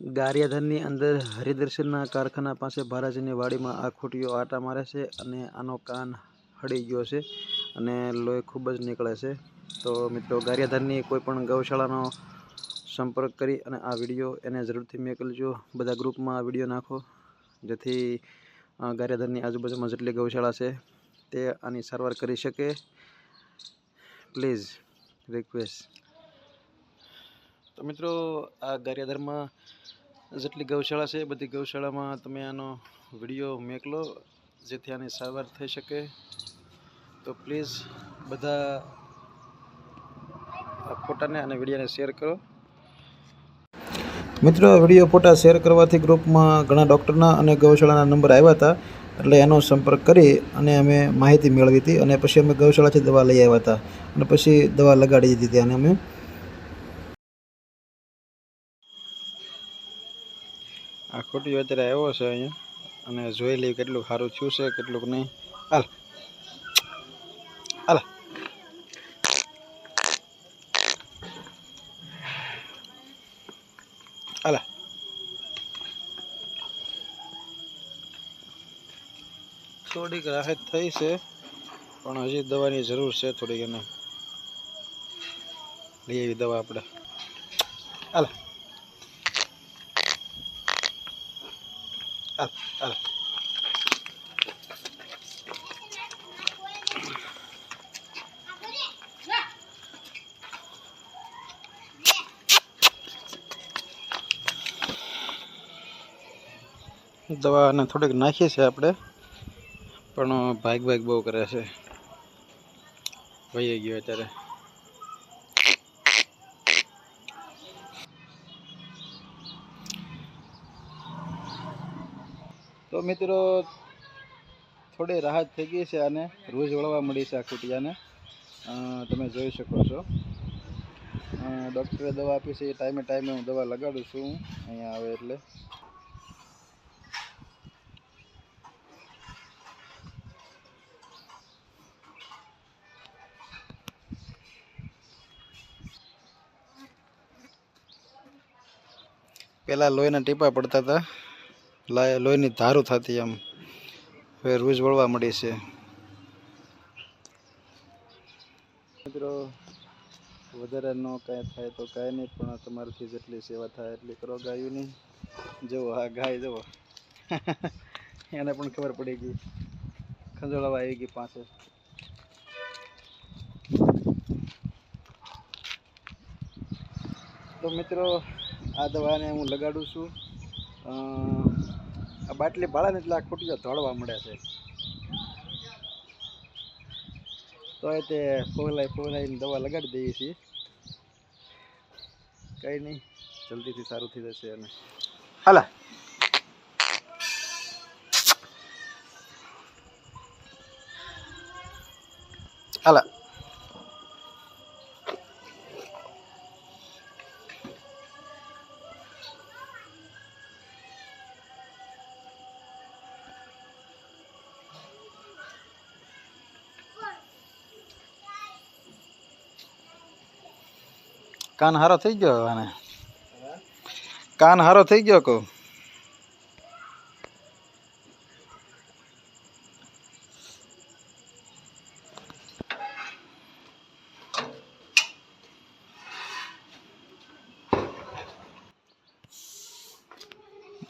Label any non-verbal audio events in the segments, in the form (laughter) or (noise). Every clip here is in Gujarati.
ગારિયાધારની અંદર હરિદર્શનના કારખાના પાસે ભારાજીની વાડીમાં આ ખૂટીઓ આટા મારે છે અને આનો કાન હળી ગયો છે અને લોહી ખૂબ જ નીકળે છે. તો મિત્રો, ગારિયાધારની કોઈ પણ ગૌશાળાનો સંપર્ક કરી અને આ વીડિયો એને જરૂરથી મોકલજો. બધા ગ્રુપમાં આ વીડિયો નાખો, જેથી ગારિયાધારની આજુબાજુમાં જેટલી ગૌશાળા છે તે આની સારવાર કરી શકે. Please, request. તો મિત્રો, આ ગારિયાધારમાં જેટલી ગૌશાળા છે બધી ગૌશાળામાં તમે આનો વીડિયો મેકલો, જેથી આની સારવાર થઈ શકે. તો પ્લીઝ બધા ફોટાને અને વિડીયોને શેર કરો. મિત્રો વીડિયો ફોટા શેર કરવાથી ગ્રુપમાં ઘણા ડૉક્ટરના અને ગૌશાળાના નંબર આવ્યા હતા, એટલે એનો સંપર્ક કરી અને અમે માહિતી મેળવી હતી અને પછી અમે ગૌશાળાથી દવા લઈ આવ્યા હતા અને પછી દવા લગાડી દીધી હતી અને અમે આ ખોટી અત્યારે આવ્યો છે અહીંયા. અને જોઈ લઈએ કેટલું સારું થયું છે કેટલુંક નહીં. હાલ. હાલ. હાલ. થોડીક રાહત થઈ છે, પણ હજી દવાની જરૂર છે થોડીક એને. લઈ આવી દવા આપણે. હાલ. હાલ. હાલ દવા અને થોડીક નાખીએ છીએ આપણે. પણ ભાગ ભાગ બહુ કરે છે. વહી ગયો અત્યારે. તો મિત્રો, થોડી રાહત થઈ ગઈ છે આને. રોજ વળવા મળી છે આ ખૂટિયાને તમે જોઈ શકો છો. ડૉક્ટરે દવા આપી છે. એ ટાઈમે ટાઈમે હું દવા લગાડું છું. અહીંયા આવે એટલે. પહેલાં લોહીના ટીપા પડતા હતા. લા- લોહીની ધારું થતી એમ. હવે રૂજ વળવા મળી છે. મિત્રો, વધારે ન કાંઈ થાય તો કાંઈ નહીં, પણ તમારાથી જેટલી સેવા થાય એટલી કરો ગાયોની. જુઓ હા ગાય જુઓ. (laughs) એને પણ ખબર પડી ગઈ. ખંજોળાવા આવી ગઈ પાસે. તો મિત્રો, આ દવાને હું લગાડું છું. આ બાટલી ભાડાને એટલે આ ખૂટીઓ ધોળવા મળે છે. તો એ તે ફોલાઈ ફોલાઈને દવા લગાડી દઈએ છીએ. કંઈ નહીં, જલ્દીથી સારું થઈ જશે અને હાલા. કાન હારો થઈ ગયો આને? કાન હારો થઈ ગયો કહું.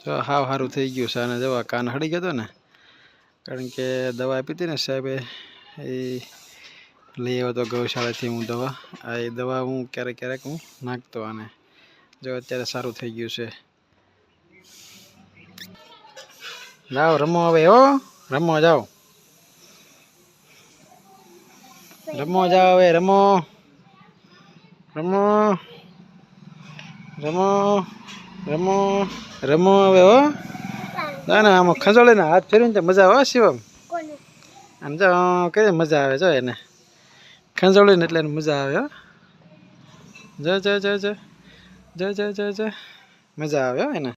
હાવ સારું થઈ ગયું છે અને દવા કાન હળી ગયો હતો ને? કારણ કે દવા આપી હતી ને સાહેબે, એ લઈ આવ્યો તો ગૌશાળાથી હું દવા આ એ દવા હું ક્યારેક ક્યારેક હું નાખતો આને. જો અત્યારે સારું થઈ ગયું છે. જાઓ રમો હવે હો. રમો જાઓ. રમો જાઓ હવે રમો. રમો. રમો. રમો. રમો હવે હો. ના ના આમાં ખંજોળે હાથ ફેરવીને તો મજા આવે શિવમ. આમ જો કઈ મજા આવે જો એને. ખંજોળીને એટલે એને મજા આવે જય જય જય જય જય જય જય જો જો મજા આવે એને.